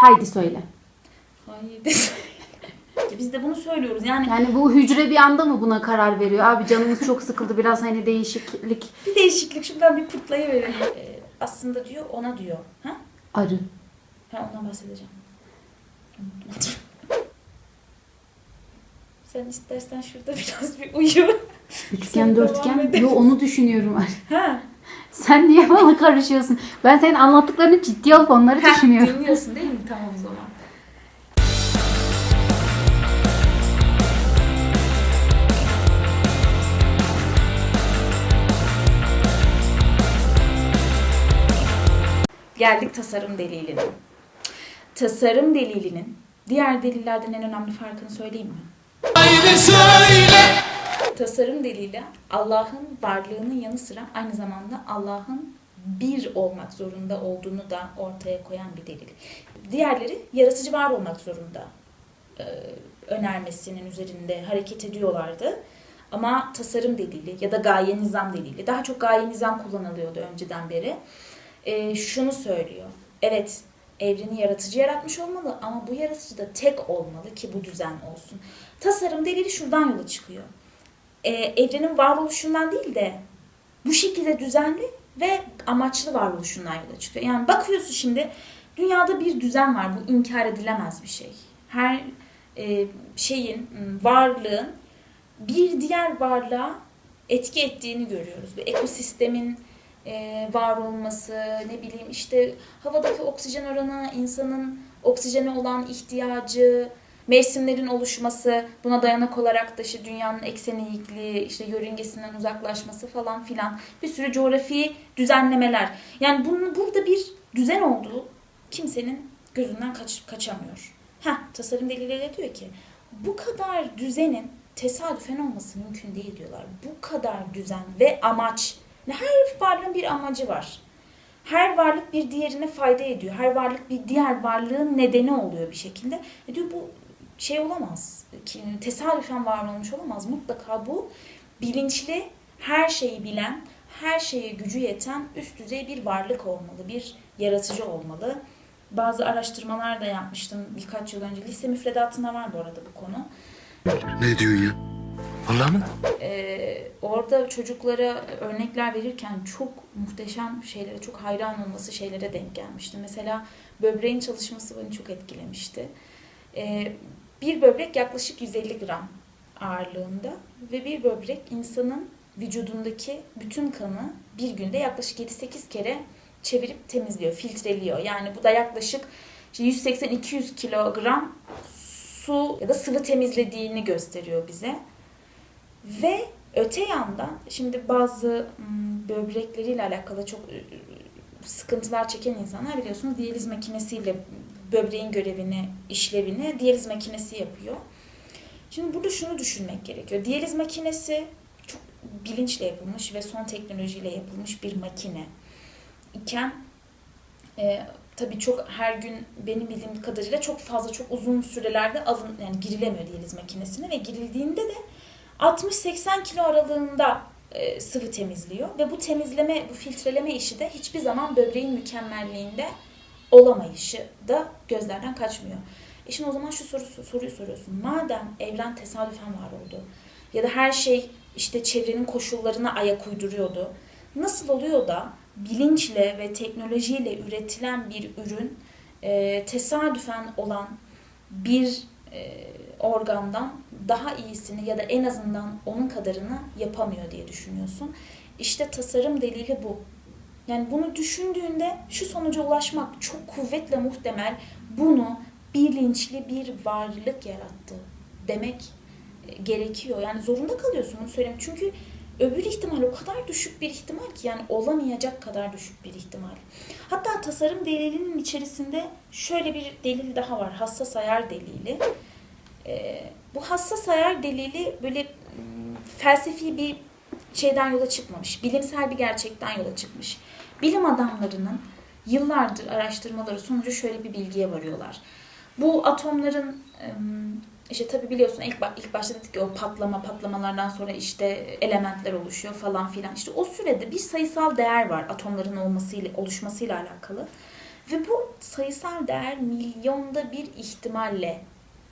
Haydi söyle. Hayır. Biz de bunu söylüyoruz. Yani Yani bu hücre bir anda mı buna karar veriyor? Abi canımız çok sıkıldı biraz hani değişiklik. bir değişiklik şuradan bir pırtlayıverelim. Ee, aslında diyor ona diyor. Ha? Arı. Ha ondan bahsedeceğim. Unutmadım. Sen istersen şurada biraz bir uyu. Üçgen Sen dörtgen. Yo onu düşünüyorum. Ha. Sen niye bana karışıyorsun? Ben senin anlattıklarını ciddi alıp onları Ha, düşünüyorum. Dinliyorsun değil mi? Tamam o zaman. Geldik tasarım deliline. Tasarım delilinin diğer delillerden en önemli farkını söyleyeyim mi? Haydi söyle. Tasarım delili Allah'ın varlığının yanı sıra aynı zamanda Allah'ın bir olmak zorunda olduğunu da ortaya koyan bir delil. Diğerleri yaratıcı var olmak zorunda e, önermesinin üzerinde hareket ediyorlardı. Ama tasarım delili ya da gaye nizam delili, daha çok gaye nizam kullanılıyordu önceden beri. E, şunu söylüyor. Evet, evreni yaratıcı yaratmış olmalı ama bu yaratıcı da tek olmalı ki bu düzen olsun. Tasarım delili şuradan yola çıkıyor e, evrenin varoluşundan değil de bu şekilde düzenli ve amaçlı varoluşundan yola çıkıyor. Yani bakıyorsun şimdi dünyada bir düzen var. Bu inkar edilemez bir şey. Her e, şeyin, m, varlığın bir diğer varlığa etki ettiğini görüyoruz. Bir ekosistemin e, var olması, ne bileyim işte havadaki oksijen oranı, insanın oksijene olan ihtiyacı, mevsimlerin oluşması, buna dayanak olarak da işte dünyanın ekseni eğikliği, işte yörüngesinden uzaklaşması falan filan bir sürü coğrafi düzenlemeler. Yani bunun burada bir düzen olduğu kimsenin gözünden kaç, kaçamıyor. Heh, tasarım delilleri diyor ki bu kadar düzenin tesadüfen olması mümkün değil diyorlar. Bu kadar düzen ve amaç. Her varlığın bir amacı var. Her varlık bir diğerine fayda ediyor. Her varlık bir diğer varlığın nedeni oluyor bir şekilde. E diyor bu şey olamaz. Tesadüfen var olmuş olamaz. Mutlaka bu bilinçli, her şeyi bilen, her şeye gücü yeten üst düzey bir varlık olmalı. Bir yaratıcı olmalı. Bazı araştırmalar da yapmıştım birkaç yıl önce. Lise müfredatında var bu arada bu konu. Ne diyorsun ya? Vallahi mı? Ee, orada çocuklara örnekler verirken çok muhteşem şeylere, çok hayran olması şeylere denk gelmiştim. Mesela böbreğin çalışması beni çok etkilemişti. Ee, bir böbrek yaklaşık 150 gram ağırlığında ve bir böbrek insanın vücudundaki bütün kanı bir günde yaklaşık 7-8 kere çevirip temizliyor, filtreliyor. Yani bu da yaklaşık işte 180-200 kilogram su ya da sıvı temizlediğini gösteriyor bize. Ve öte yandan şimdi bazı böbrekleriyle alakalı çok sıkıntılar çeken insanlar biliyorsunuz diyaliz makinesiyle böbreğin görevini, işlevini diyaliz makinesi yapıyor. Şimdi burada şunu düşünmek gerekiyor. Diyaliz makinesi çok bilinçle yapılmış ve son teknolojiyle yapılmış bir makine iken e, tabii çok her gün benim bildiğim kadarıyla çok fazla çok uzun sürelerde alın yani girilemiyor diyaliz makinesine ve girildiğinde de 60-80 kilo aralığında e, sıvı temizliyor ve bu temizleme, bu filtreleme işi de hiçbir zaman böbreğin mükemmelliğinde olamayışı da gözlerden kaçmıyor. E şimdi o zaman şu soru, soruyu soruyorsun. Madem evren tesadüfen var oldu ya da her şey işte çevrenin koşullarına ayak uyduruyordu. Nasıl oluyor da bilinçle ve teknolojiyle üretilen bir ürün e, tesadüfen olan bir e, organdan daha iyisini ya da en azından onun kadarını yapamıyor diye düşünüyorsun. İşte tasarım delili bu. Yani bunu düşündüğünde şu sonuca ulaşmak çok kuvvetle muhtemel bunu bilinçli bir varlık yarattı demek e, gerekiyor. Yani zorunda kalıyorsun bunu söylemek. Çünkü öbür ihtimal o kadar düşük bir ihtimal ki yani olamayacak kadar düşük bir ihtimal. Hatta tasarım delilinin içerisinde şöyle bir delil daha var. Hassas ayar delili. Ee, bu hassas ayar delili böyle m, felsefi bir şeyden yola çıkmamış. Bilimsel bir gerçekten yola çıkmış. Bilim adamlarının yıllardır araştırmaları sonucu şöyle bir bilgiye varıyorlar. Bu atomların işte tabi biliyorsun ilk, ilk başta dedik ki o patlama patlamalardan sonra işte elementler oluşuyor falan filan. İşte o sürede bir sayısal değer var atomların olmasıyla oluşmasıyla alakalı. Ve bu sayısal değer milyonda bir ihtimalle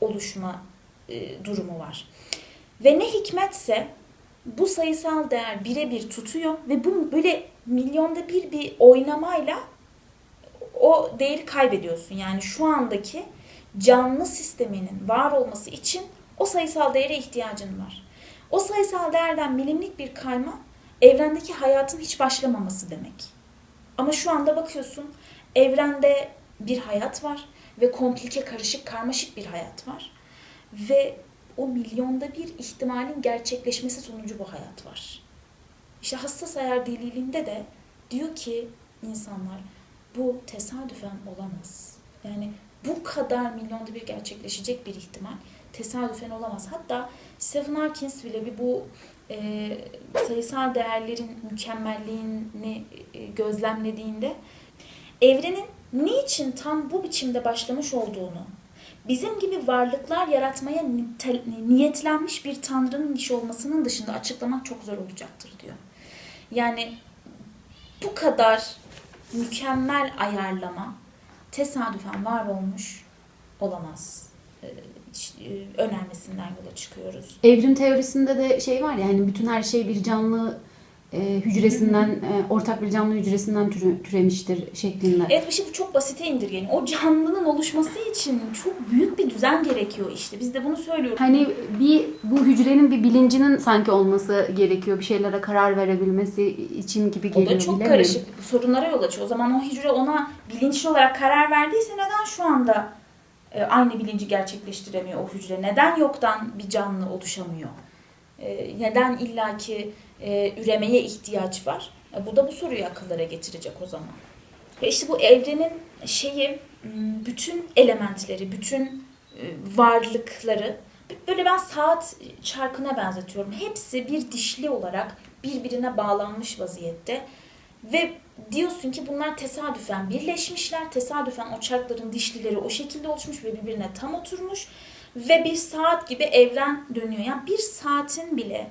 oluşma e, durumu var. Ve ne hikmetse bu sayısal değer birebir tutuyor ve bu böyle milyonda bir bir oynamayla o değeri kaybediyorsun. Yani şu andaki canlı sisteminin var olması için o sayısal değere ihtiyacın var. O sayısal değerden milimlik bir kayma evrendeki hayatın hiç başlamaması demek. Ama şu anda bakıyorsun evrende bir hayat var ve komplike, karışık, karmaşık bir hayat var. Ve o milyonda bir ihtimalin gerçekleşmesi sonucu bu hayat var. İşte hassas ayar delilinde de diyor ki insanlar bu tesadüfen olamaz. Yani bu kadar milyonda bir gerçekleşecek bir ihtimal tesadüfen olamaz. Hatta Stephen Hawking bile bir bu e, sayısal değerlerin mükemmelliğini e, gözlemlediğinde evrenin niçin tam bu biçimde başlamış olduğunu, bizim gibi varlıklar yaratmaya nite- niyetlenmiş bir tanrının işi olmasının dışında açıklamak çok zor olacaktır diyor. Yani bu kadar mükemmel ayarlama tesadüfen var olmuş olamaz. Ee, e, önermesinden yola çıkıyoruz. Evrim teorisinde de şey var ya hani bütün her şey bir canlı e, hücresinden, e, ortak bir canlı hücresinden türe- türemiştir şeklinde. Evet bir şey bu çok basite indirgeyin. O canlının oluşması için çok büyük bir düzen gerekiyor işte. Biz de bunu söylüyoruz. Hani bir bu hücrenin bir bilincinin sanki olması gerekiyor bir şeylere karar verebilmesi için gibi O geliyor. da çok bilemiyorum. karışık sorunlara yol açıyor. O zaman o hücre ona bilinçli olarak karar verdiyse neden şu anda e, aynı bilinci gerçekleştiremiyor o hücre? Neden yoktan bir canlı oluşamıyor? E, neden illaki e, üremeye ihtiyaç var? E, bu da bu soruyu akıllara getirecek o zaman. Ve işte bu evrenin şeyi m, bütün elementleri, bütün e, varlıkları böyle ben saat çarkına benzetiyorum. Hepsi bir dişli olarak birbirine bağlanmış vaziyette. Ve diyorsun ki bunlar tesadüfen birleşmişler. Tesadüfen o çarkların dişlileri o şekilde oluşmuş ve birbirine tam oturmuş. Ve bir saat gibi evren dönüyor. Yani bir saatin bile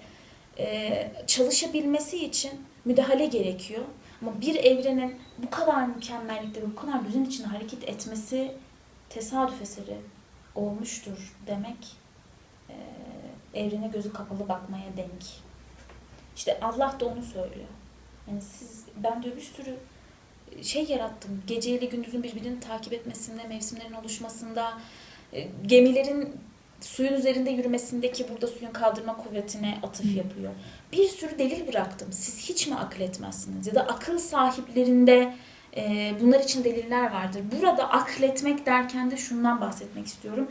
e, çalışabilmesi için müdahale gerekiyor. Ama bir evrenin bu kadar mükemmellikte ve bu kadar düzen içinde hareket etmesi tesadüf eseri olmuştur demek e, evrene gözü kapalı bakmaya denk. İşte Allah da onu söylüyor. Yani siz ben diyor bir sürü şey yarattım. Geceyle gündüzün birbirini takip etmesinde, mevsimlerin oluşmasında, e, gemilerin suyun üzerinde yürümesindeki burada suyun kaldırma kuvvetine atıf yapıyor. Bir sürü delil bıraktım. Siz hiç mi akıl etmezsiniz? Ya da akıl sahiplerinde e, bunlar için deliller vardır. Burada akletmek derken de şundan bahsetmek istiyorum.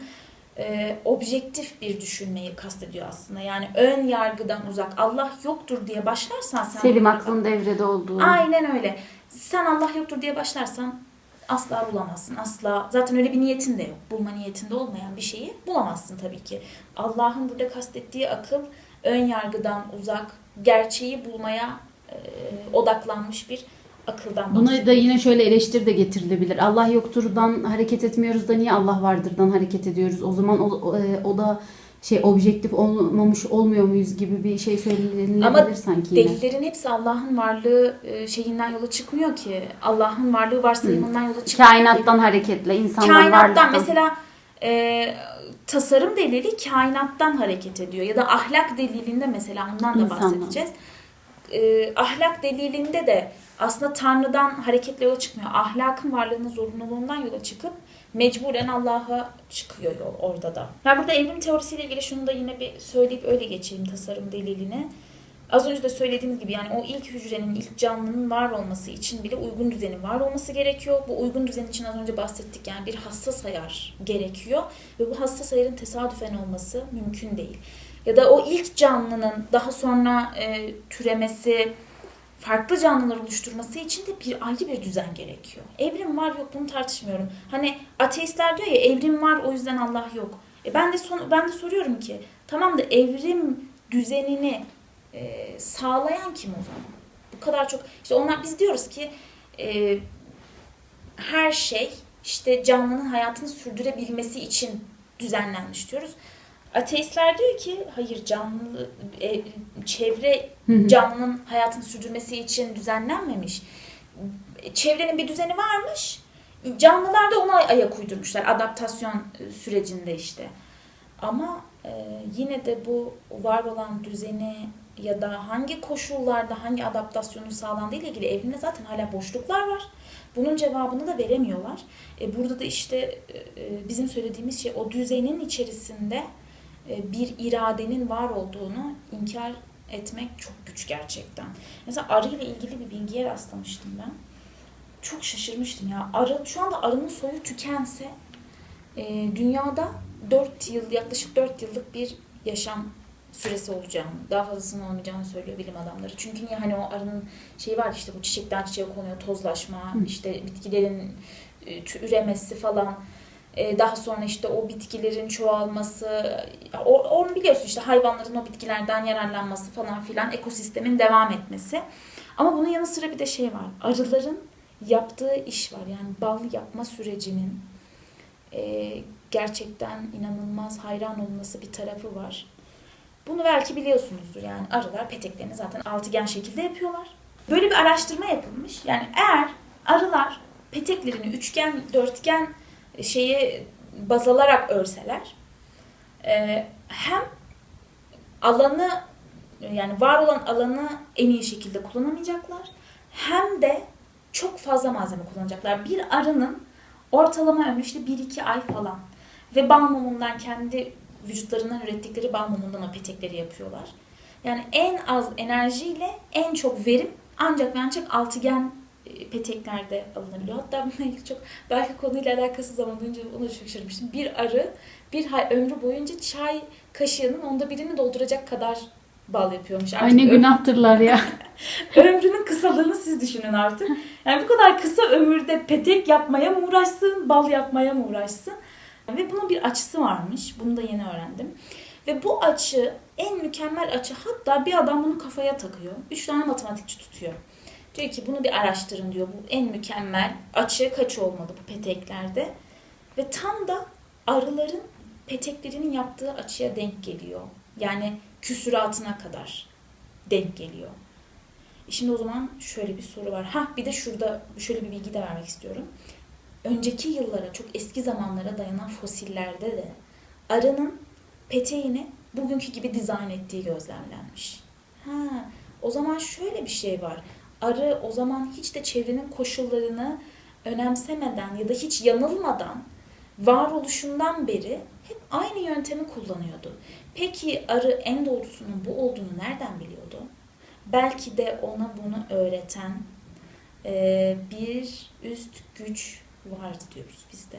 E, objektif bir düşünmeyi kastediyor aslında. Yani ön yargıdan uzak. Allah yoktur diye başlarsan sen Selim aklın devrede olduğu. Aynen öyle. Sen Allah yoktur diye başlarsan asla bulamazsın. Asla. Zaten öyle bir niyetin de yok. Bulma niyetinde olmayan bir şeyi bulamazsın tabii ki. Allah'ın burada kastettiği akıl ön yargıdan uzak, gerçeği bulmaya e, odaklanmış bir akıldan Buna da yine şöyle eleştiri de getirilebilir. Allah yokturdan hareket etmiyoruz da niye Allah vardırdan hareket ediyoruz? O zaman o, o, o da şey objektif olmamış olmuyor muyuz gibi bir şey söylenebilir Ama sanki yine. Delillerin hepsi Allah'ın varlığı e, şeyinden yola çıkmıyor ki. Allah'ın varlığı varsayımından yola çıkmıyor. Kainattan hareketle, insandan kainattan varlıktan. mesela e, tasarım delili kainattan hareket ediyor ya da ahlak delilinde mesela ondan da İnsandan. bahsedeceğiz. E, ahlak delilinde de aslında Tanrı'dan hareketle yola çıkmıyor. Ahlakın varlığının zorunluluğundan yola çıkıp mecburen Allah'a çıkıyor yol orada da. Ben burada evrim teorisiyle ilgili şunu da yine bir söyleyip öyle geçeyim tasarım delilini. Az önce de söylediğimiz gibi yani o ilk hücrenin, ilk canlının var olması için bile uygun düzenin var olması gerekiyor. Bu uygun düzen için az önce bahsettik yani bir hassas ayar gerekiyor. Ve bu hassas ayarın tesadüfen olması mümkün değil. Ya da o ilk canlının daha sonra e, türemesi, farklı canlılar oluşturması için de bir ayrı bir düzen gerekiyor. Evrim var yok bunu tartışmıyorum. Hani ateistler diyor ya evrim var o yüzden Allah yok. E ben de son, ben de soruyorum ki tamam da evrim düzenini e, sağlayan kim o zaman? Bu kadar çok işte onlar biz diyoruz ki e, her şey işte canlının hayatını sürdürebilmesi için düzenlenmiş diyoruz. Ateistler diyor ki hayır canlı e, çevre canlının hayatını sürdürmesi için düzenlenmemiş. Çevrenin bir düzeni varmış Canlılar da ona ayak uydurmuşlar adaptasyon sürecinde işte. Ama e, yine de bu var olan düzeni ya da hangi koşullarda hangi adaptasyonun sağlandığı ile ilgili evrimde zaten hala boşluklar var. Bunun cevabını da veremiyorlar. E, burada da işte e, e, bizim söylediğimiz şey o düzenin içerisinde bir iradenin var olduğunu inkar etmek çok güç gerçekten. Mesela arı ile ilgili bir bilgiye rastlamıştım ben. Çok şaşırmıştım ya. Arı, şu anda arının soyu tükense e, dünyada 4 yıl, yaklaşık 4 yıllık bir yaşam süresi olacağını, daha fazlasının olmayacağını söylüyor bilim adamları. Çünkü niye hani o arının şeyi var işte bu çiçekten çiçeğe konuyor, tozlaşma, işte bitkilerin e, üremesi falan. E, daha sonra işte o bitkilerin çoğalması, onu biliyorsun işte hayvanların o bitkilerden yararlanması falan filan, ekosistemin devam etmesi. Ama bunun yanı sıra bir de şey var. Arıların yaptığı iş var. Yani bal yapma sürecinin e, gerçekten inanılmaz hayran olması bir tarafı var. Bunu belki biliyorsunuzdur yani arılar peteklerini zaten altıgen şekilde yapıyorlar. Böyle bir araştırma yapılmış. Yani eğer arılar peteklerini üçgen, dörtgen şeye baz alarak örseler e, hem alanı yani var olan alanı en iyi şekilde kullanamayacaklar hem de çok fazla malzeme kullanacaklar. Bir arının ortalama ömrü işte 1-2 ay falan ve bal mumundan kendi vücutlarından ürettikleri bal mumundan o petekleri yapıyorlar. Yani en az enerjiyle en çok verim ancak ve ancak altıgen peteklerde alınabiliyor. Hatta bununla ilgili çok belki konuyla alakası zaman önce ona şaşırmıştım. Bir arı bir ay ömrü boyunca çay kaşığının onda birini dolduracak kadar bal yapıyormuş. Artık Ay ne ö- günahtırlar ya. ömrünün kısalığını siz düşünün artık. Yani bu kadar kısa ömürde petek yapmaya mı uğraşsın, bal yapmaya mı uğraşsın? Ve bunun bir açısı varmış. Bunu da yeni öğrendim. Ve bu açı en mükemmel açı. Hatta bir adam bunu kafaya takıyor. Üç tane matematikçi tutuyor. Diyor ki bunu bir araştırın diyor. Bu en mükemmel açı kaç olmalı bu peteklerde? Ve tam da arıların peteklerinin yaptığı açıya denk geliyor. Yani küsuratına kadar denk geliyor. E Şimdi o zaman şöyle bir soru var. Ha bir de şurada şöyle bir bilgi de vermek istiyorum. Önceki yıllara, çok eski zamanlara dayanan fosillerde de arının peteğini bugünkü gibi dizayn ettiği gözlemlenmiş. Ha, o zaman şöyle bir şey var. Arı o zaman hiç de çevrenin koşullarını önemsemeden ya da hiç yanılmadan varoluşundan beri hep aynı yöntemi kullanıyordu. Peki arı en doğrusunun bu olduğunu nereden biliyordu? Belki de ona bunu öğreten bir üst güç vardı diyoruz biz de.